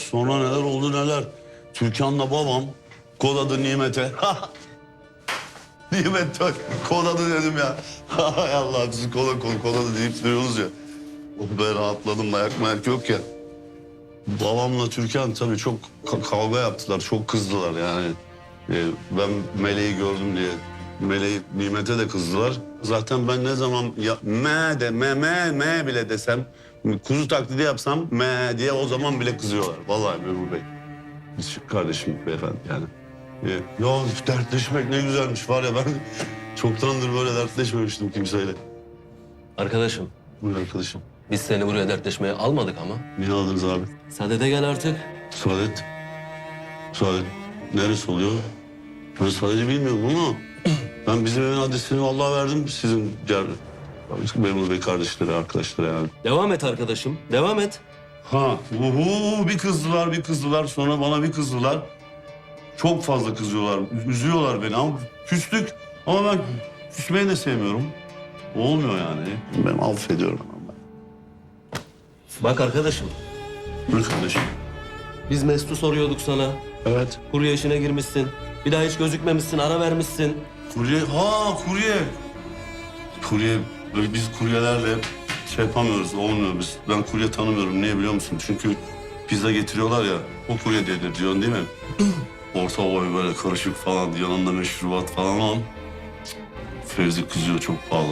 Sonra neler oldu neler. Türkan'la babam kod adı Nimet'e. Nimet bak kod adı dedim ya. Hay Allah bizi kola kol kod adı deyip duruyoruz ya. Oh be rahatladım dayak mayak yok ya. Babamla Türkan tabii çok ka- kavga yaptılar. Çok kızdılar yani. Ee, ben Meleği gördüm diye. Meleği Nimet'e de kızdılar. Zaten ben ne zaman ya, me de me me me bile desem kuzu taklidi yapsam me diye o zaman bile kızıyorlar. Vallahi Memur Bey. Biz kardeşim beyefendi yani. Ee, ya dertleşmek ne güzelmiş var ya ben çoktandır böyle dertleşmemiştim kimseyle. Arkadaşım Buyur arkadaşım. biz seni buraya dertleşmeye almadık ama. Niye aldınız abi? Sadede gel artık. Saadet. Saadet. Neresi oluyor? Ben Saadet'i bilmiyorum ama ben bizim evin adresini vallahi verdim sizin cer... Memur Bey kardeşleri, arkadaşları yani. Devam et arkadaşım. Devam et. Ha, uhu, bir kızdılar, bir kızdılar. Sonra bana bir kızdılar. Çok fazla kızıyorlar, üzüyorlar beni ama küslük. Ama ben küsmeyi de sevmiyorum. Olmuyor yani. Ben affediyorum. Bak arkadaşım. Buyur kardeşim. Biz Mesut'u soruyorduk sana. Evet. Kurye işine girmişsin. Bir daha hiç gözükmemişsin, ara vermişsin. Kurye, ha kurye. Kurye, böyle biz kuryelerle şey yapamıyoruz, olmuyor biz. Ben kurye tanımıyorum, niye biliyor musun? Çünkü pizza getiriyorlar ya, o kurye diye diyorsun değil mi? Orta boy böyle karışık falan, yanında meşrubat falan al. Fevzi kızıyor, çok pahalı.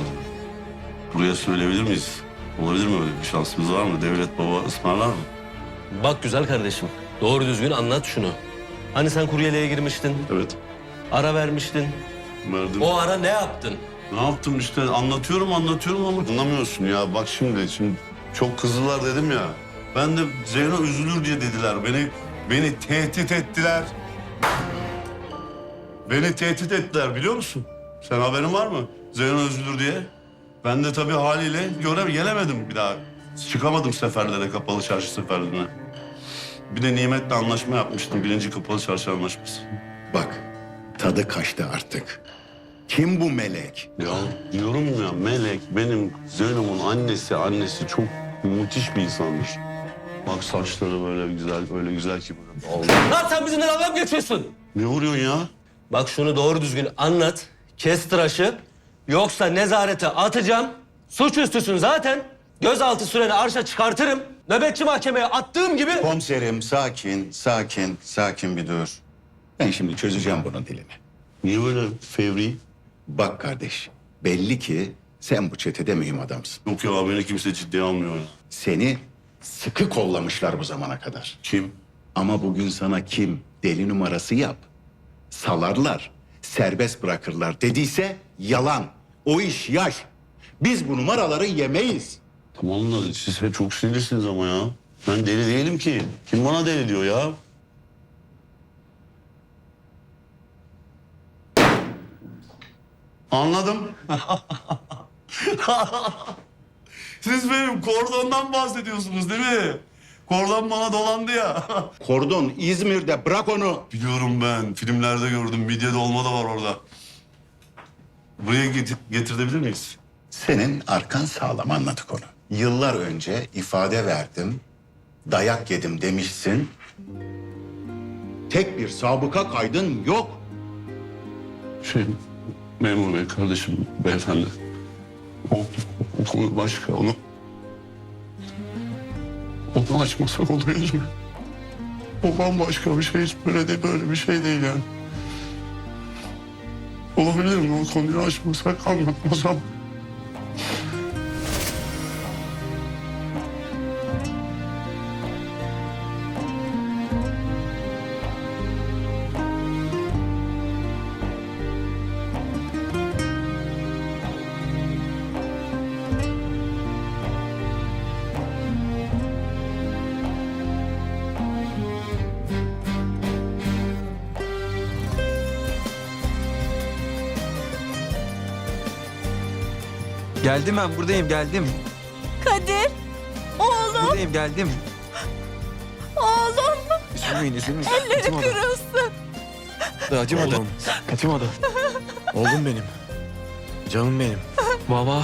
Buraya söyleyebilir miyiz? Olabilir mi öyle bir şansımız var mı? Devlet baba ısmarlar mı? Bak güzel kardeşim. Doğru düzgün anlat şunu. Hani sen kuryeliğe girmiştin, Evet. ara vermiştin. Verdim. O ara ne yaptın? Ne yaptım işte anlatıyorum anlatıyorum ama anlamıyorsun ya. Bak şimdi şimdi çok kızdılar dedim ya. Ben de Zeyno üzülür diye dediler. Beni beni tehdit ettiler. Beni tehdit ettiler biliyor musun? Sen haberin var mı? Zeyno üzülür diye. Ben de tabii haliyle göre gelemedim bir daha. Çıkamadım seferlere, kapalı çarşı seferlerine. Bir de Nimet'le anlaşma yapmıştım. Birinci kapalı çarşı anlaşması. Bak, tadı kaçtı artık. Kim bu melek? Ya diyorum ya Melek benim Zeyno'nun annesi annesi çok müthiş bir insandır. Bak saçları böyle güzel öyle güzel ki böyle. Allah. Lan sen bizimle dalga mı geçiyorsun? Ne vuruyorsun ya? Bak şunu doğru düzgün anlat. Kes tıraşı. Yoksa nezarete atacağım. Suçüstüsün zaten. Gözaltı süreni arşa çıkartırım. Nöbetçi mahkemeye attığım gibi... Komiserim sakin, sakin, sakin bir dur. Ben şimdi çözeceğim bunun dilini. Niye böyle fevri? Bak kardeş, belli ki sen bu çetede mühim adamsın. Yok ya beni kimse ciddiye almıyor. Seni sıkı kollamışlar bu zamana kadar. Kim? Ama bugün sana kim deli numarası yap. Salarlar, serbest bırakırlar dediyse yalan. O iş yaş. Biz bu numaraları yemeyiz. Tamam da siz hep çok sinirlisiniz ama ya. Ben deli değilim ki. Kim bana deli diyor ya? Anladım. Siz benim kordondan bahsediyorsunuz değil mi? Kordon bana dolandı ya. Kordon İzmir'de bırak onu. Biliyorum ben. Filmlerde gördüm. Midye dolma da var orada. Buraya get- getirebilir miyiz? Senin arkan sağlam anladık onu. Yıllar önce ifade verdim, dayak yedim demişsin. Tek bir sabıka kaydın yok. Şey, memur bey, kardeşim, beyefendi. O, o konu başka. Onu... Onu açmasak oluyor mu? O bambaşka bir şey. Böyle de böyle bir şey değil yani. Olabilir mi? O konuyu açmasak, anlatmasam. Geldim ben buradayım geldim. Kadir, oğlum, Buradayım geldim. oğlum. Üzülmeyin üzülmeyin. Elleri Acımadı. kırılsın. Acımadı. Acımadı. Oğlum benim. Canım benim. Baba.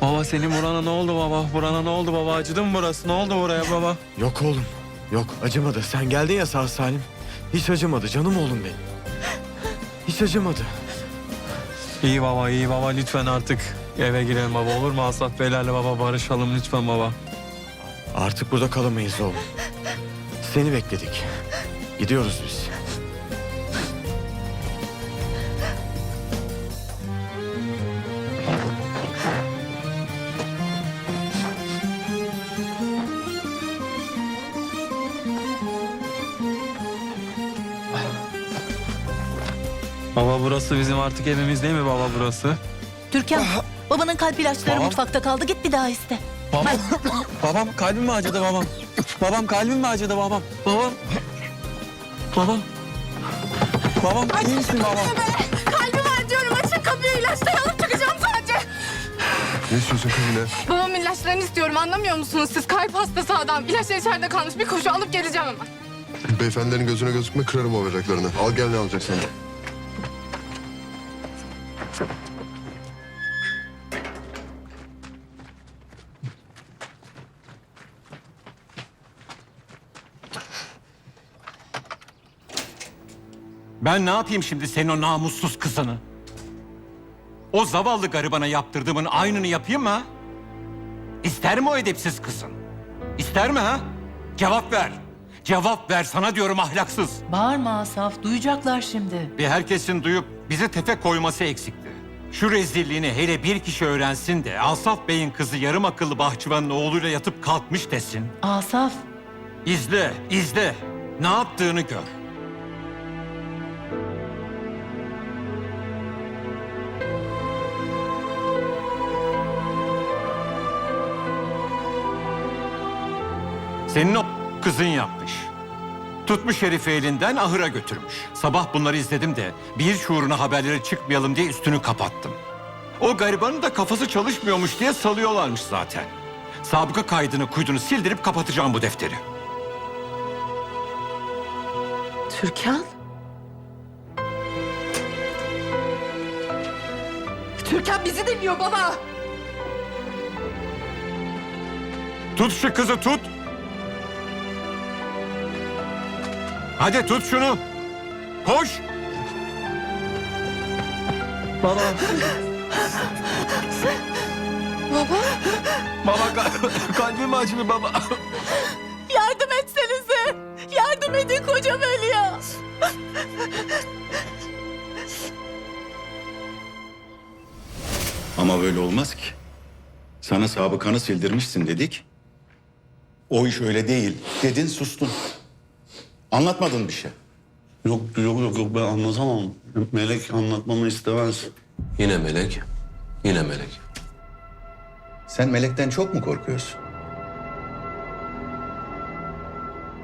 Baba senin burana ne oldu baba? Burana ne oldu baba? Acıdı mı burası? Ne oldu buraya baba? Yok oğlum. Yok acımadı. Sen geldin ya sağ salim. Hiç acımadı canım oğlum benim. Hiç acımadı. İyi baba iyi baba lütfen artık eve girelim baba olur mu Asaf Beylerle baba barışalım lütfen baba. Artık burada kalamayız oğlum. Seni bekledik. Gidiyoruz biz. Baba burası bizim artık evimiz değil mi baba burası? Türkan, babanın kalp ilaçları Babam. mutfakta kaldı. Git bir daha iste. Babam, babam kalbim mi acıdı babam? Babam kalbim mi acıdı babam? Babam. Babam. Babam iyi misin babam? Kalbim var diyorum açın kapıyı ilaçları alıp çıkacağım sadece. Ne istiyorsun kızım ne? Babamın ilaçlarını istiyorum anlamıyor musunuz siz? Kalp hastası adam. İlaçlar içeride kalmış bir koşu alıp geleceğim hemen. Beyefendilerin gözüne gözükme kırarım o bacaklarını. Al gel ne alacaksın. Ben ne yapayım şimdi senin o namussuz kızını? O zavallı garibana yaptırdığımın aynını yapayım mı? ha? İster mi o edepsiz kızın? İster mi ha? Cevap ver. Cevap ver sana diyorum ahlaksız. Bağırma Asaf, duyacaklar şimdi. Bir herkesin duyup bize tefe koyması eksikti. Şu rezilliğini hele bir kişi öğrensin de Asaf Bey'in kızı yarım akıllı bahçıvanın oğluyla yatıp kalkmış desin. Asaf, İzle, izle. Ne yaptığını gör. Senin o kızın yapmış. Tutmuş herifi elinden ahıra götürmüş. Sabah bunları izledim de bir şuuruna haberlere çıkmayalım diye üstünü kapattım. O garibanın da kafası çalışmıyormuş diye salıyorlarmış zaten. Sabıka kaydını kuydunu sildirip kapatacağım bu defteri. Türkan? Türkan bizi dinliyor baba. Tut şu kızı tut. Hadi tut şunu. Koş. Baba. Baba Baba kal- kalbim acıdı baba. Yardım etsenize. Yardım edin kocam ölüyor. Ama böyle olmaz ki. Sana sabıkanı sildirmişsin dedik. O iş öyle değil. Dedin sustun. Anlatmadın bir şey. Yok yok yok yok ben anlatamam. Melek anlatmamı istemez. Yine melek. Yine melek. Sen melekten çok mu korkuyorsun?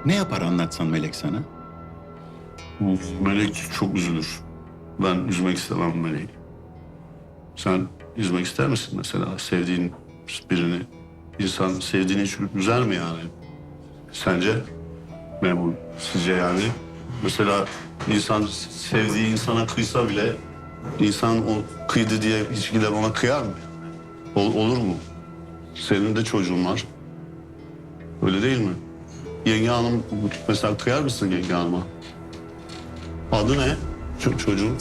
Ne yapar anlatsan melek sana? Melek çok üzülür. Ben üzmek istemem Melek'i. Sen üzmek ister misin mesela sevdiğin birini? İnsan sevdiğini hiç üzer mi yani? Sence? Memur, sizce yani? Mesela insan sevdiği insana kıysa bile insan o kıydı diye hiç gider ona kıyar mı? Ol- olur mu? Senin de çocuğun var. Öyle değil mi? Yenge hanım mesela kıyar mısın yenge hanıma? Adı ne? Ç- çocuğun.